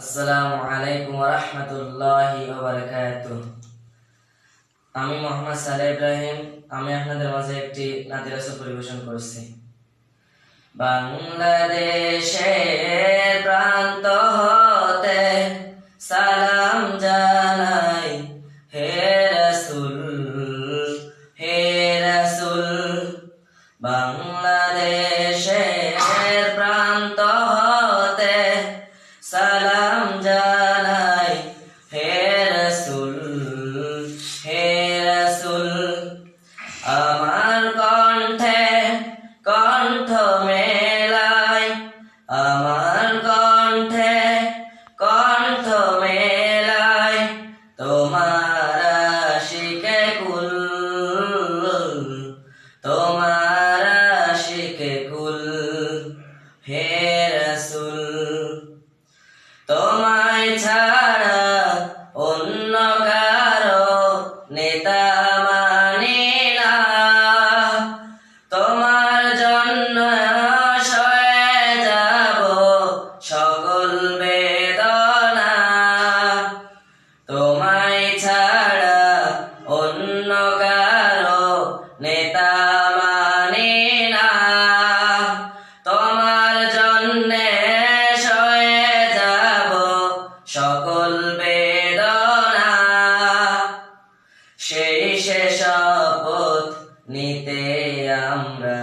আসসালামু আলাইকুম রহমতুল্লাহি আমি মোহাম্মদ সালে ইব্রাহিম, আমি আপনাদের মাঝে একটি নাতি পরিবেশন করছি। বাংলাদেশের প্রান্ত নেতা না তোমার সকল বেদনা। সেই সে নিতে আমরা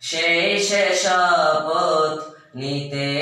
সেই সে শপথ নিতে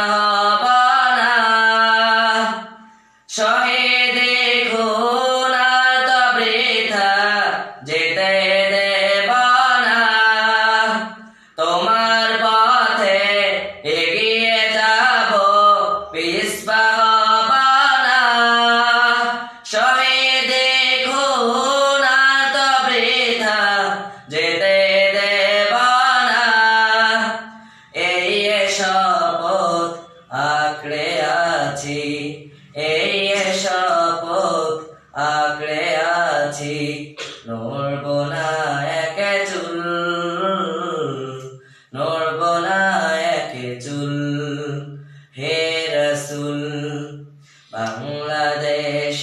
Baba. নড়ব না একে চুল নড়ব না একে চুল, হে রসুল, বাংলাদেশের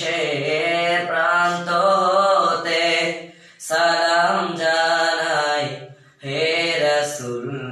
প্রান্ততে সালাম জানাই, হে রসুল।